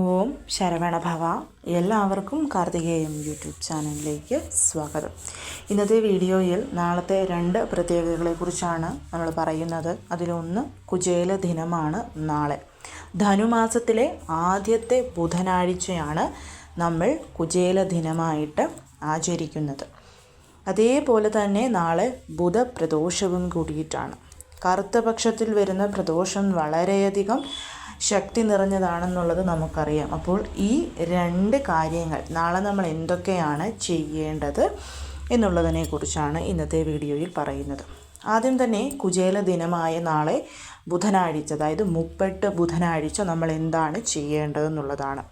ഓം ശരവണഭവ എല്ലാവർക്കും കാർത്തികേയം യൂട്യൂബ് ചാനലിലേക്ക് സ്വാഗതം. ഇന്നത്തെ വീഡിയോയിൽ നാളത്തെ രണ്ട് പ്രത്യേകതകളെക്കുറിച്ചാണ് നമ്മൾ പറയുന്നത്. അതിലൊന്ന് കുചേല ദിനമാണ് നാളെ. ധനുമാസത്തിലെ ആദ്യത്തെ ബുധനാഴ്ചയാണ് നമ്മൾ കുചേല ദിനമായിട്ട് ആചരിക്കുന്നത്. അതേപോലെ തന്നെ നാളെ ബുധപ്രദോഷവും കൂടിയിട്ടാണ്. കറുത്ത പക്ഷത്തിൽ വരുന്ന പ്രദോഷം വളരെയധികം ശക്തി നിറഞ്ഞതാണെന്നുള്ളത് നമുക്കറിയാം. അപ്പോൾ ഈ രണ്ട് കാര്യങ്ങൾ നാളെ നമ്മൾ എന്തൊക്കെയാണ് ചെയ്യേണ്ടത് എന്നുള്ളതിനെക്കുറിച്ചാണ് ഇന്നത്തെ വീഡിയോയിൽ പറയുന്നത്. ആദ്യം തന്നെ കുചേല ദിനമായ നാളെ ബുധനാഴ്ച അതായത് മുപ്പെട്ട് ബുധനാഴ്ച നമ്മൾ എന്താണ് ചെയ്യേണ്ടതെന്നുള്ളതാണ്.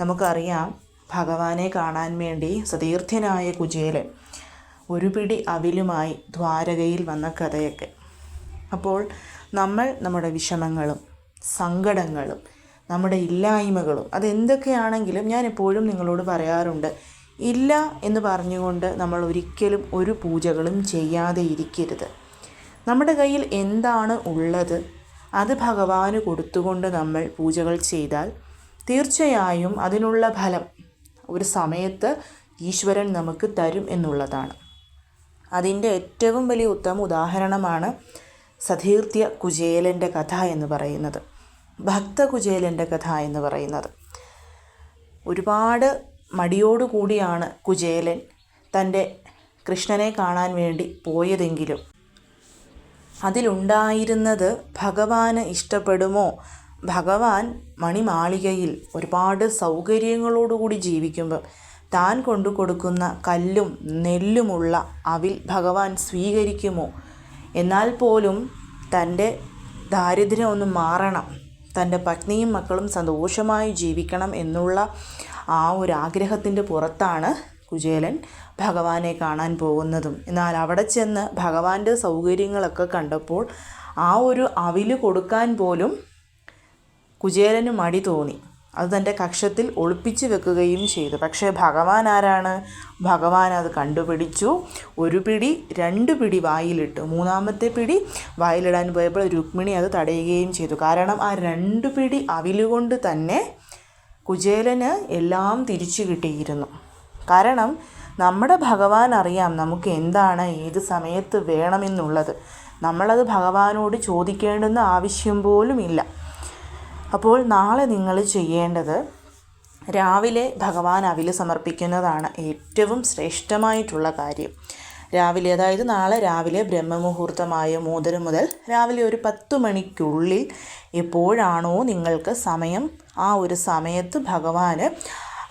നമുക്കറിയാം ഭഗവാനെ കാണാൻ വേണ്ടി സതീർത്ഥ്യനായ കുചേലൻ ഒരു പിടി അവിലുമായി ദ്വാരകയിൽ വന്ന കഥയൊക്കെ. അപ്പോൾ നമ്മൾ നമ്മുടെ വിഷമങ്ങളും സങ്കടങ്ങളും നമ്മുടെ ഇല്ലായ്മകളും അതെന്തൊക്കെയാണെങ്കിലും ഞാൻ എപ്പോഴും നിങ്ങളോട് പറയാറുണ്ട്. ഇല്ല എന്ന് പറഞ്ഞുകൊണ്ട് നമ്മൾ ഒരിക്കലും ഒരു പൂജകളും ചെയ്യാതെ ഇരിക്കരുത്. നമ്മുടെ കയ്യിൽ എന്താണ് ഉള്ളത് അത് ഭഗവാന് കൊടുത്തുകൊണ്ട് നമ്മൾ പൂജകൾ ചെയ്താൽ തീർച്ചയായും അതിനുള്ള ഫലം ഒരു സമയത്ത് ഈശ്വരൻ നമുക്ക് തരും എന്നുള്ളതാണ്. അതിന്റെ ഏറ്റവും വലിയ ഉത്തമ ഉദാഹരണമാണ് സതീർത്യ കുചേലന്റെ കഥ എന്ന് പറയുന്നത്. ഭക്തകുചേലന്റെ കഥ എന്ന് പറയുന്നത്. ഒരുപാട് മടിയോടുകൂടിയാണ് കുചേലൻ തന്റെ കൃഷ്ണനെ കാണാൻ വേണ്ടി പോയതെങ്കിലും. അതിലുണ്ടായിരുന്നത് ഭഗവാന് ഇഷ്ടപ്പെടുമോ? ഭഗവാൻ മണിമാളികയിൽ ഒരുപാട് സൗകര്യങ്ങളോടുകൂടി ജീവിക്കുമ്പം താൻ കൊണ്ടു കൊടുക്കുന്ന കല്ലും നെല്ലുമുള്ള അവിൽ ഭഗവാൻ സ്വീകരിക്കുമോ? എന്നാൽ പോലും തന്റെ ദാരിദ്ര്യം ഒന്ന് മാറണം. തന്റെ പത്നിയും മക്കളും സന്തോഷമായി ജീവിക്കണം എന്നുള്ള ആ ഒരു ആഗ്രഹത്തിന്റെ പുറത്താണ് കുചേലൻ ഭഗവാനെ കാണാൻ പോകുന്നതും. എന്നാൽ അവിടെ ചെന്ന് ഭഗവാന്റെ സൗകര്യങ്ങളൊക്കെ കണ്ടപ്പോൾ ആ ഒരു അവിൽ കൊടുക്കാൻ പോലും കുചേലന് മടി തോന്നി. അത് തന്റെ കക്ഷത്തിൽ ഒളിപ്പിച്ച് വെക്കുകയും ചെയ്തു. പക്ഷേ ഭഗവാൻ ആരാണ്? ഭഗവാൻ അത് കണ്ടുപിടിച്ചു. ഒരു പിടി രണ്ട് പിടി വായിലിട്ടു. മൂന്നാമത്തെ പിടി വായിലിടാൻ പോയപ്പോൾ രുക്മിണി അത് തടയുകയും ചെയ്തു. കാരണം ആ രണ്ട് പിടി അവിലുകൊണ്ട് തന്നെ കുചേലന് എല്ലാം തിരിച്ചു കിട്ടിയിരുന്നു. കാരണം നമ്മുടെ ഭഗവാൻ അറിയാം നമുക്ക് എന്താണ് ഏത് സമയത്ത് വേണമെന്നുള്ളത്. നമ്മളത് ഭഗവാനോട് ചോദിക്കേണ്ടുന്ന ആവശ്യം പോലും ഇല്ല. അപ്പോൾ നാളെ നിങ്ങൾ ചെയ്യേണ്ടത് രാവിലെ ഭഗവാൻ അവിൽ സമർപ്പിക്കുന്നതാണ് ഏറ്റവും ശ്രേഷ്ഠമായിട്ടുള്ള കാര്യം. രാവിലെ അതായത് നാളെ രാവിലെ ബ്രഹ്മമുഹൂർത്തമായ മൂന്നര മുതൽ രാവിലെ ഒരു പത്ത് മണിക്കുള്ളിൽ എപ്പോഴാണോ നിങ്ങൾക്ക് സമയം ആ ഒരു സമയത്ത് ഭഗവാന്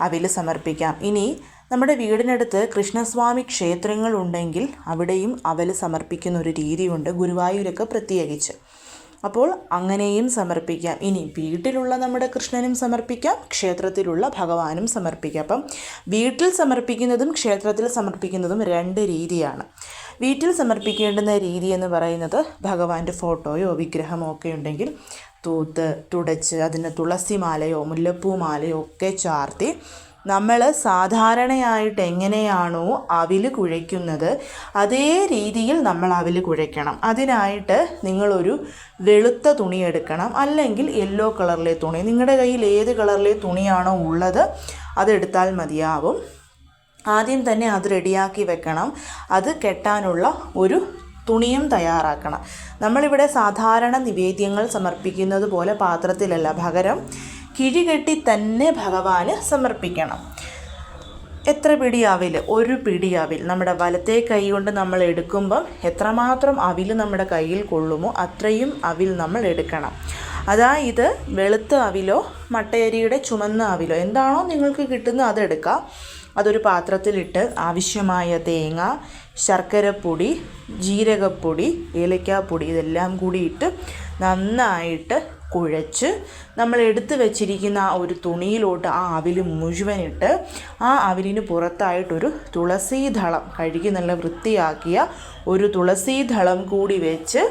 അവിൽ സമർപ്പിക്കാം. ഇനി നമ്മുടെ വീടിനടുത്ത് കൃഷ്ണസ്വാമി ക്ഷേത്രങ്ങളുണ്ടെങ്കിൽ അവിടെയും അവൽ സമർപ്പിക്കുന്ന ഒരു രീതിയുണ്ട് ഗുരുവായൂരൊക്കെ പ്രത്യേകിച്ച്. അപ്പോൾ അങ്ങനെയും സമർപ്പിക്കാം. ഇനി വീട്ടിലുള്ള നമ്മുടെ കൃഷ്ണനും സമർപ്പിക്കാം ക്ഷേത്രത്തിലുള്ള ഭഗവാനും സമർപ്പിക്കാം. അപ്പം വീട്ടിൽ സമർപ്പിക്കുന്നതും ക്ഷേത്രത്തിൽ സമർപ്പിക്കുന്നതും രണ്ട് രീതിയാണ്. വീട്ടിൽ സമർപ്പിക്കേണ്ടുന്ന രീതി എന്ന് പറയുന്നത് ഭഗവാന്റെ ഫോട്ടോയോ വിഗ്രഹമോ ഒക്കെ ഉണ്ടെങ്കിൽ തൂത്ത് തുടച്ച് അതിന് തുളസിമാലയോ മാലയോ മുല്ലപ്പൂ മാലയോ ഒക്കെ ചാർത്തി നമ്മൾ സാധാരണയായിട്ട് എങ്ങനെയാണോ അവിൽ കുഴയ്ക്കുന്നത് അതേ രീതിയിൽ നമ്മൾ അവിൽ കുഴയ്ക്കണം. അതിനായിട്ട് നിങ്ങളൊരു വെളുത്ത തുണി എടുക്കണം. അല്ലെങ്കിൽ യെല്ലോ കളറിലെ തുണി. നിങ്ങളുടെ കയ്യിൽ ഏത് കളറിലെ തുണിയാണോ ഉള്ളത് അതെടുത്താൽ മതിയാവും. ആദ്യം തന്നെ അത് റെഡിയാക്കി വെക്കണം. അത് കെട്ടാനുള്ള ഒരു തുണിയും തയ്യാറാക്കണം. നമ്മളിവിടെ സാധാരണ നിവേദ്യങ്ങൾ സമർപ്പിക്കുന്നത് പോലെ പാത്രത്തിലല്ല. പകരം കിഴികെട്ടി തന്നെ ഭഗവാന് സമർപ്പിക്കണം. എത്ര പിടി ഒരു പിടി നമ്മുടെ വലത്തെ കൈ കൊണ്ട് നമ്മൾ എടുക്കുമ്പം എത്രമാത്രം അവിൽ നമ്മുടെ കയ്യിൽ കൊള്ളുമോ അത്രയും അവിൽ നമ്മൾ എടുക്കണം. അതായത് വെളുത്ത അവിലോ മട്ടയരിയുടെ ചുമന്ന അവിലോ എന്താണോ നിങ്ങൾക്ക് കിട്ടുന്നത് അതെടുക്കാം അതൊരു പാത്രത്തിലിട്ട് ആവശ്യമായ തേങ്ങ ശർക്കരപ്പൊടി ജീരകപ്പൊടി ഏലക്കാപ്പൊടി ഇതെല്ലാം കൂടിയിട്ട് നന്നായിട്ട് കുഴച്ച് നമ്മൾ എടുത്തു വെച്ചിരിക്കുന്ന ആ ഒരു തുണിയിലോട്ട് ആ അവിൽ മുഴുവനിട്ട് ആ അവിലിന് പുറത്തായിട്ടൊരു തുളസീദളം കഴുകി നല്ല വൃത്തിയാക്കിയ ഒരു തുളസീദളം കൂടി വെച്ച്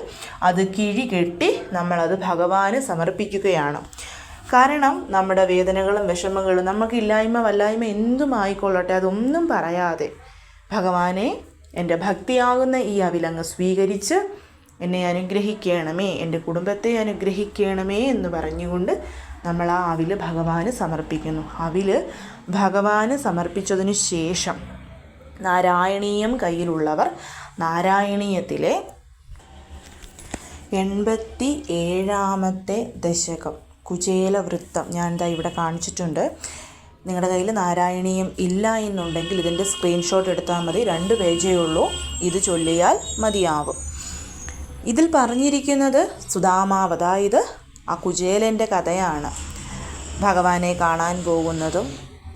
അത് കിഴി കെട്ടി നമ്മളത് ഭഗവാന് സമർപ്പിക്കുകയാണ്. കാരണം നമ്മുടെ വേദനകളും വിഷമങ്ങളും നമുക്ക് ഇല്ലായ്മ വല്ലായ്മ എന്തും ആയിക്കൊള്ളട്ടെ അതൊന്നും പറയാതെ ഭഗവാനെ എന്റെ ഭക്തിയാകുന്ന ഈ അവിലങ്ങ് സ്വീകരിച്ച് എന്നെ അനുഗ്രഹിക്കണമേ എന്റെ കുടുംബത്തെ അനുഗ്രഹിക്കണമേ എന്ന് പറഞ്ഞുകൊണ്ട് നമ്മൾ ആ അവിൽ ഭഗവാന് സമർപ്പിക്കുന്നു. അവിൽ ഭഗവാന് സമർപ്പിച്ചതിന് ശേഷം നാരായണീയം കയ്യിലുള്ളവർ നാരായണീയത്തിലെ എൺപത്തി ഏഴാമത്തെ ദശകം കുചേലവൃത്തം ഞാൻ എന്താ ഇവിടെ കാണിച്ചിട്ടുണ്ട്. നിങ്ങളുടെ കയ്യിൽ നാരായണീയം ഇല്ല എന്നുണ്ടെങ്കിൽ ഇതിന്റെ സ്ക്രീൻഷോട്ട് എടുത്താൽ മതി. രണ്ട് പേജേ ഉള്ളൂ. ഇത് ചൊല്ലിയാൽ മതിയാവും. ഇതിൽ പറഞ്ഞിരിക്കുന്നത് സുധാമാവ് അതായത് ആ കുചേലന്റെ കഥയാണ്. ഭഗവാനെ കാണാൻ പോകുന്നതും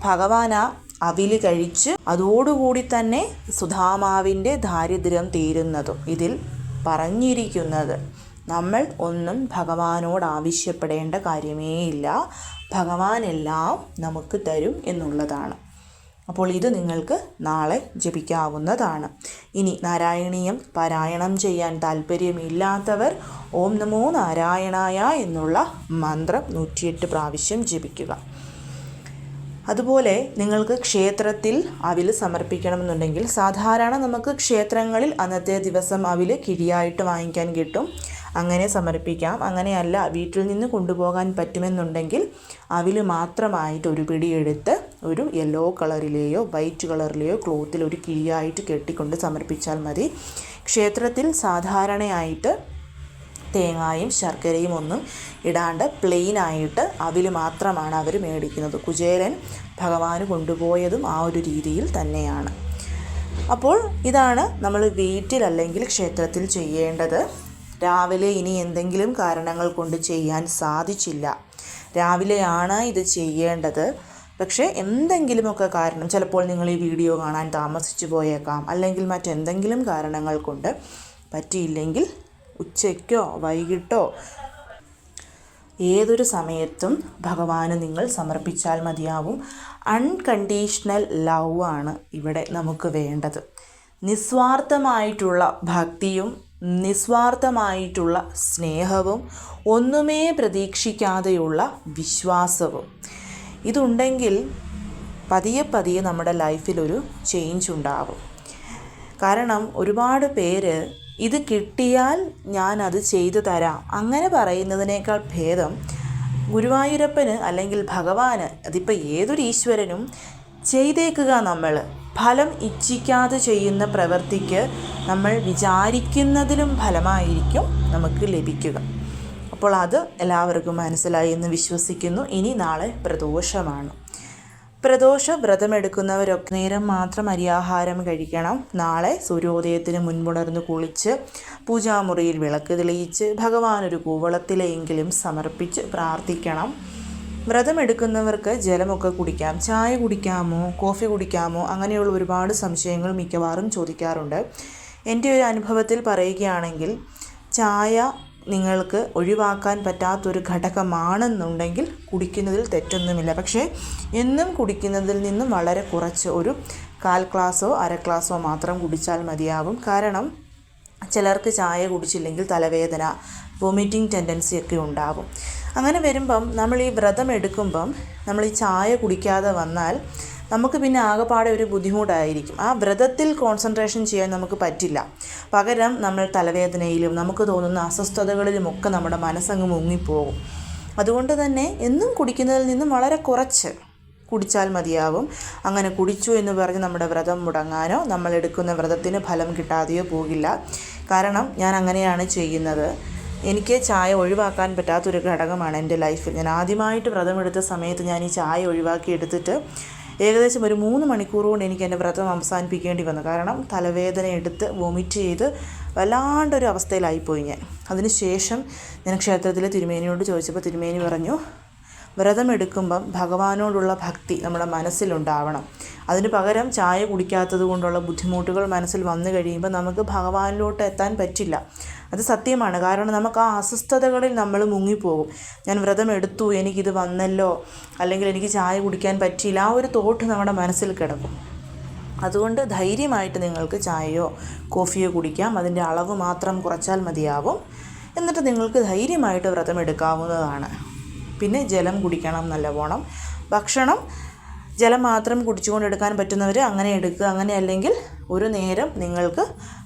ഭഗവാൻ ആ അവിൽ കഴിച്ച് അതോടുകൂടി തന്നെ സുധാമാവിന്റെ ദാരിദ്ര്യം തീരുന്നതും ഇതിൽ പറഞ്ഞിരിക്കുന്നത്. നമ്മൾ ഒന്നും ഭഗവാനോട് ആവശ്യപ്പെടേണ്ട കാര്യമേയില്ല. ഭഗവാൻ എല്ലാം നമുക്ക് തരും എന്നുള്ളതാണ്. അപ്പോൾ ഇത് നിങ്ങൾക്ക് നാളെ ജപിക്കാവുന്നതാണ്. ഇനി നാരായണീയം പാരായണം ചെയ്യാൻ താല്പര്യമില്ലാത്തവർ ഓം നമോ നാരായണായ എന്നുള്ള മന്ത്രം നൂറ്റിയെട്ട് പ്രാവശ്യം ജപിക്കുക. അതുപോലെ നിങ്ങൾക്ക് ക്ഷേത്രത്തിൽ അവിൽ സമർപ്പിക്കണമെന്നുണ്ടെങ്കിൽ സാധാരണ നമുക്ക് ക്ഷേത്രങ്ങളിൽ അന്നത്തെ ദിവസം അവിൽ കിഴിയായിട്ട് വാങ്ങിക്കാൻ കിട്ടും. അങ്ങനെ സമർപ്പിക്കാം. അങ്ങനെയല്ല വീട്ടിൽ നിന്ന് കൊണ്ടുപോകാൻ പറ്റുമെന്നുണ്ടെങ്കിൽ അവിൽ മാത്രമായിട്ട് ഒരു പിടി എടുത്ത് ഒരു യെല്ലോ കളറിലെയോ വൈറ്റ് കളറിലെയോ ക്ലോത്തിൽ ഒരു കിഴിയായിട്ട് കെട്ടിക്കൊണ്ട് സമർപ്പിച്ചാൽ മതി. ക്ഷേത്രത്തിൽ സാധാരണയായിട്ട് തേങ്ങായും ശർക്കരയും ഒന്നും ഇടാണ്ട് പ്ലെയിനായിട്ട് അവിൽ മാത്രമാണ് അവർ മേടിക്കുന്നത്. കുചേലൻ ഭഗവാന് കൊണ്ടുപോയതും ആ ഒരു രീതിയിൽ തന്നെയാണ്. അപ്പോൾ ഇതാണ് നമ്മൾ വീട്ടിൽ അല്ലെങ്കിൽ ക്ഷേത്രത്തിൽ ചെയ്യേണ്ടത്. രാവിലെ ഇനി എന്തെങ്കിലും കാരണങ്ങൾ കൊണ്ട് ചെയ്യാൻ സാധിച്ചില്ല. രാവിലെയാണ് ഇത് ചെയ്യേണ്ടത്. പക്ഷേ എന്തെങ്കിലുമൊക്കെ കാരണം ചിലപ്പോൾ നിങ്ങൾ ഈ വീഡിയോ കാണാൻ താമസിച്ചു പോയേക്കാം അല്ലെങ്കിൽ മറ്റെന്തെങ്കിലും കാരണങ്ങൾ കൊണ്ട് പറ്റിയില്ലെങ്കിൽ ഉച്ചയ്ക്കോ വൈകിട്ടോ ഏതൊരു സമയത്തും ഭഗവാന് നിങ്ങൾ സമർപ്പിച്ചാൽ മതിയാവും. അൺകണ്ടീഷണൽ ലവ് ആണ് ഇവിടെ നമുക്ക് വേണ്ടത്. നിസ്വാർത്ഥമായിട്ടുള്ള ഭക്തിയും നിസ്വാർത്ഥമായിട്ടുള്ള സ്നേഹവും ഒന്നുമേ പ്രതീക്ഷിക്കാതെയുള്ള വിശ്വാസവും. ഇതുണ്ടെങ്കിൽ പതിയെ പതിയെ നമ്മുടെ ലൈഫിലൊരു ചേഞ്ച് ഉണ്ടാവും. കാരണം ഒരുപാട് പേര് ഇത് കിട്ടിയാൽ ഞാൻ അത് ചെയ്തു തരാം. അങ്ങനെ പറയുന്നതിനേക്കാൾ ഭേദം ഗുരുവായൂരപ്പന് അല്ലെങ്കിൽ ഭഗവാന് അതിപ്പോൾ ഏതൊരു ഈശ്വരനും ചെയ്തേക്കുക നമ്മൾ. ഫലം ഇച്ഛിക്കാതെ ചെയ്യുന്ന പ്രവൃത്തിക്ക് നമ്മൾ വിചാരിക്കുന്നതിലും ഫലമായിരിക്കും നമുക്ക് ലഭിക്കുക. അപ്പോൾ അത് എല്ലാവർക്കും മനസ്സിലായി എന്ന് വിശ്വസിക്കുന്നു. ഇനി നാളെ പ്രദോഷമാണ്. പ്രദോഷ വ്രതമെടുക്കുന്നവരൊക്കെ നേരം മാത്രം അരിയാഹാരം കഴിക്കണം. നാളെ സൂര്യോദയത്തിന് മുൻപുണർന്ന് കുളിച്ച് പൂജാമുറിയിൽ വിളക്ക് തെളിയിച്ച് ഒരു കൂവളത്തിലെങ്കിലും സമർപ്പിച്ച് പ്രാർത്ഥിക്കണം. വ്രതമെടുക്കുന്നവർക്ക് ജലമൊക്കെ കുടിക്കാം. ചായ കുടിക്കാമോ? കോഫി കുടിക്കാമോ? അങ്ങനെയുള്ള ഒരുപാട് സംശയങ്ങൾ മിക്കവാറും ചോദിക്കാറുണ്ട്. എന്റെ ഒരു അനുഭവത്തിൽ പറയുകയാണെങ്കിൽ ചായ നിങ്ങൾക്ക് ഒഴിവാക്കാൻ പറ്റാത്തൊരു ഘടകമാണെന്നുണ്ടെങ്കിൽ കുടിക്കുന്നതിൽ തെറ്റൊന്നുമില്ല. പക്ഷേ എന്നും കുടിക്കുന്നതിൽ നിന്നും വളരെ കുറച്ച് ഒരു കാൽ ഗ്ലാസോ അര ഗ്ലാസോ മാത്രം കുടിച്ചാൽ മതിയാവും. കാരണം ചിലർക്ക് ചായ കുടിച്ചില്ലെങ്കിൽ തലവേദന വൊമിറ്റിംഗ് ടെൻഡൻസി ഒക്കെ ഉണ്ടാകും അങ്ങനെ വരുമ്പം നമ്മൾ ഈ വ്രതം എടുക്കുമ്പം നമ്മൾ ഈ ചായ കുടിക്കാതെ വന്നാൽ നമുക്ക് പിന്നെ ആകെപ്പാടെ ഒരു ബുദ്ധിമുട്ടായിരിക്കും. ആ വ്രതത്തിൽ കോൺസെൻട്രേഷൻ ചെയ്യാൻ നമുക്ക് പറ്റില്ല. പകരം നമ്മൾ തലവേദനയിലും നമുക്ക് തോന്നുന്ന അസ്വസ്ഥതകളിലുമൊക്കെ നമ്മുടെ മനസ്സങ്ങ് മുങ്ങിപ്പോകും. അതുകൊണ്ട് തന്നെ എന്നും കുടിക്കുന്നതിൽ നിന്നും വളരെ കുറച്ച് കുടിച്ചാൽ മതിയാവും. അങ്ങനെ കുടിച്ചു എന്ന് പറഞ്ഞ് നമ്മുടെ വ്രതം മുടങ്ങാനോ നമ്മൾ എടുക്കുന്ന വ്രതത്തിന് ഫലം കിട്ടാതെയോ പോകില്ല. കാരണം ഞാൻ അങ്ങനെയാണ് ചെയ്യുന്നത്. എനിക്ക് ചായ ഒഴിവാക്കാൻ പറ്റാത്തൊരു ഘടകമാണ് എന്റെ ലൈഫിൽ. ഞാൻ ആദ്യമായിട്ട് വ്രതമെടുത്ത സമയത്ത് ഞാൻ ഈ ചായ ഒഴിവാക്കി എടുത്തിട്ട് ഏകദേശം ഒരു മൂന്ന് മണിക്കൂർ കൊണ്ട് എനിക്ക് എന്റെ വ്രതം അവസാനിപ്പിക്കേണ്ടി വന്നു. കാരണം തലവേദന എടുത്ത് വൊമിറ്റ് ചെയ്ത് വല്ലാണ്ടൊരു അവസ്ഥയിലായിപ്പോയി ഞാൻ. അതിനുശേഷം ഞാൻ ക്ഷേത്രത്തിൽ തിരുമേനിയോട് ചോദിച്ചപ്പോൾ തിരുമേനി പറഞ്ഞു വ്രതമെടുക്കുമ്പം ഭഗവാനോടുള്ള ഭക്തി നമ്മുടെ മനസ്സിലുണ്ടാവണം. അതിന് പകരം ചായ കുടിക്കാത്തത് കൊണ്ടുള്ള ബുദ്ധിമുട്ടുകൾ മനസ്സിൽ വന്നു കഴിയുമ്പോൾ നമുക്ക് ഭഗവാനിലോട്ട് എത്താൻ പറ്റില്ല. അത് സത്യമാണ്. കാരണം നമുക്ക് ആ അസ്വസ്ഥതകളിൽ നമ്മൾ മുങ്ങിപ്പോകും. ഞാൻ വ്രതം എടുത്തു എനിക്കിത് വന്നല്ലോ അല്ലെങ്കിൽ എനിക്ക് ചായ കുടിക്കാൻ പറ്റിയില്ല ആ ഒരു തോട്ട് നമ്മുടെ മനസ്സിൽ കിടക്കും. അതുകൊണ്ട് ധൈര്യമായിട്ട് നിങ്ങൾക്ക് ചായയോ കോഫിയോ കുടിക്കാം. അതിന്റെ അളവ് മാത്രം കുറച്ചാൽ മതിയാവും. എന്നിട്ട് നിങ്ങൾക്ക് ധൈര്യമായിട്ട് വ്രതം എടുക്കാവുന്നതാണ്. പിന്നെ ജലം കുടിക്കണം നല്ലവണ്ണം. ഭക്ഷണം ജലം മാത്രം കുടിച്ചുകൊണ്ട് എടുക്കാൻ പറ്റുന്നവർ അങ്ങനെ എടുക്കുക അങ്ങനെ അല്ലെങ്കിൽ ഒരു നേരം നിങ്ങൾക്ക്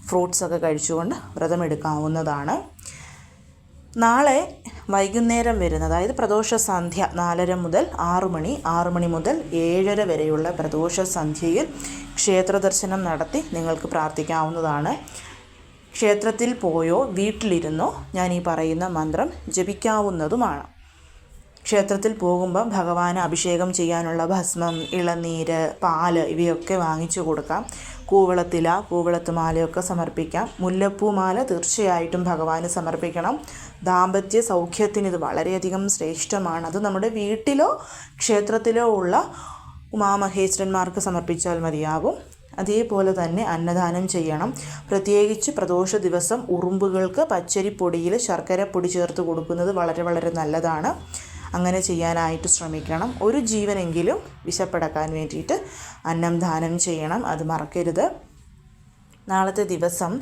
ഫ്രൂട്ട്സൊക്കെ കഴിച്ചുകൊണ്ട് വ്രതം എടുക്കാവുന്നതാണ്. നാളെ വൈകുന്നേരം വരുന്ന അതായത് പ്രദോഷ സന്ധ്യ നാലര മുതൽ ആറു മണി ആറു മണി മുതൽ ഏഴര വരെയുള്ള പ്രദോഷ സന്ധ്യയിൽ ക്ഷേത്ര ദർശനം നടത്തി നിങ്ങൾക്ക് പ്രാർത്ഥിക്കാവുന്നതാണ്. ക്ഷേത്രത്തിൽ പോയോ വീട്ടിലിരുന്നോ ഞാൻ ഈ പറയുന്ന മന്ത്രം ജപിക്കാവുന്നതുമാണ്. ക്ഷേത്രത്തിൽ പോകുമ്പോൾ ഭഗവാന് അഭിഷേകം ചെയ്യാനുള്ള ഭസ്മം ഇളനീര് പാൽ ഇവയൊക്കെ വാങ്ങിച്ചു കൊടുക്കാം. കൂവളത്തില കൂവളത്തുമാലയൊക്കെ സമർപ്പിക്കാം. മുല്ലപ്പൂമാല തീർച്ചയായിട്ടും ഭഗവാന് സമർപ്പിക്കണം. ദാമ്പത്യ സൗഖ്യത്തിന് ഇത് വളരെയധികം ശ്രേഷ്ഠമാണ്. അത് നമ്മുടെ വീട്ടിലോ ക്ഷേത്രത്തിലോ ഉള്ള ഉമാമഹേശ്വരന്മാർക്ക് സമർപ്പിച്ചാൽ മതിയാകും. അതേപോലെ തന്നെ അന്നദാനം ചെയ്യണം. പ്രത്യേകിച്ച് പ്രദോഷ ദിവസം ഉറുമ്പുകൾക്ക് പച്ചരിപ്പൊടിയിൽ ശർക്കര പൊടി ചേർത്ത് കൊടുക്കുന്നത് വളരെ വളരെ നല്ലതാണ്. അങ്ങനെ ചെയ്യാനായിട്ട് ശ്രമിക്കണം. ഒരു ജീവനെങ്കിലും വിശപ്പടക്കാൻ വേണ്ടിയിട്ട് അന്നം ദാനം ചെയ്യണം. അത് മറക്കരുത്. നാളത്തെ ദിവസം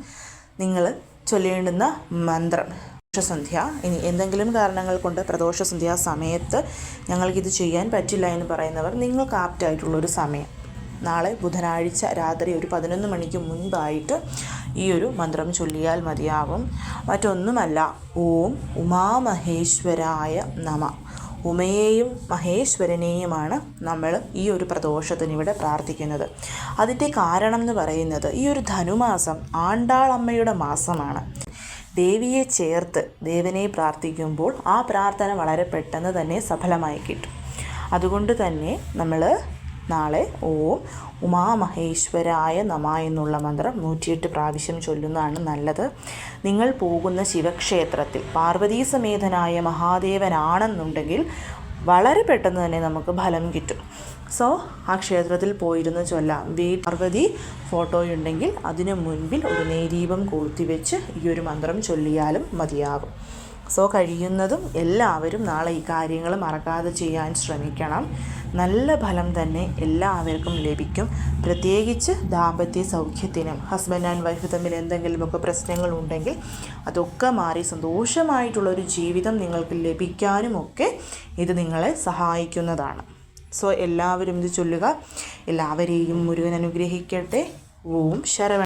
നിങ്ങൾ ചൊല്ലേണ്ടുന്ന മന്ത്രം പ്രദോഷസന്ധ്യ ഇനി എന്തെങ്കിലും കാരണങ്ങൾ കൊണ്ട് പ്രദോഷസന്ധ്യ സമയത്ത് ഞങ്ങൾക്കിത് ചെയ്യാൻ പറ്റില്ല എന്ന് പറയുന്നവർ നിങ്ങൾക്ക് ആപ്റ്റായിട്ടുള്ളൊരു സമയം. നാളെ ബുധനാഴ്ച രാത്രി ഒരു പതിനൊന്ന് മണിക്ക് മുൻപായിട്ട് ഈ ഒരു മന്ത്രം ചൊല്ലിയാൽ മതിയാവും. മറ്റൊന്നുമല്ല ഓം ഉമാമഹേശ്വരായ നമ. ഉമയെയും മഹേശ്വരനെയുമാണ് നമ്മൾ ഈ ഒരു പ്രദോഷത്തിന് ഇവിടെ പ്രാർത്ഥിക്കുന്നത്. അതിന്റെ കാരണം എന്ന് പറയുന്നത് ഈ ഒരു ധനുമാസം ആണ്ടാളമ്മയുടെ മാസമാണ്. ദേവിയെ ചേർത്ത് ദേവനെ പ്രാർത്ഥിക്കുമ്പോൾ ആ പ്രാർത്ഥന വളരെ പെട്ടെന്ന് തന്നെ സഫലമായി കിട്ടും. അതുകൊണ്ട് തന്നെ നമ്മൾ നാളെ ഓം ഉമാമഹേശ്വരായ നമ എന്നുള്ള മന്ത്രം നൂറ്റിയെട്ട് പ്രാവശ്യം ചൊല്ലുന്നതാണ് നല്ലത്. നിങ്ങൾ പോകുന്ന ശിവക്ഷേത്രത്തിൽ പാർവതീ സമേതനായ മഹാദേവനാണെന്നുണ്ടെങ്കിൽ വളരെ പെട്ടെന്ന് തന്നെ നമുക്ക് ഫലം കിട്ടും. സോ ആ ക്ഷേത്രത്തിൽ പോയിരുന്ന് ചൊല്ലാം. വീ പാർവതി ഫോട്ടോയുണ്ടെങ്കിൽ അതിനു മുൻപിൽ ഒരു നേരീപം കൊളുത്തി വെച്ച് ഈ ഒരു മന്ത്രം ചൊല്ലിയാലും മതിയാകും. സോ കഴിയുന്നതും എല്ലാവരും നാളെ ഈ കാര്യങ്ങൾ മറക്കാതെ ചെയ്യാൻ ശ്രമിക്കണം. നല്ല ഫലം തന്നെ എല്ലാവർക്കും ലഭിക്കും. പ്രത്യേകിച്ച് ദാമ്പത്യ സൗഖ്യത്തിനും ഹസ്ബൻഡ് ആൻഡ് വൈഫ് തമ്മിൽ എന്തെങ്കിലുമൊക്കെ പ്രശ്നങ്ങളുണ്ടെങ്കിൽ അതൊക്കെ മാറി സന്തോഷമായിട്ടുള്ളൊരു ജീവിതം നിങ്ങൾക്ക് ലഭിക്കാനുമൊക്കെ ഇത് നിങ്ങളെ സഹായിക്കുന്നതാണ്. സോ എല്ലാവരും ഇത് ചൊല്ലുക. എല്ലാവരെയും മുരുകൻ അനുഗ്രഹിക്കട്ടെ. ഓം ശരവ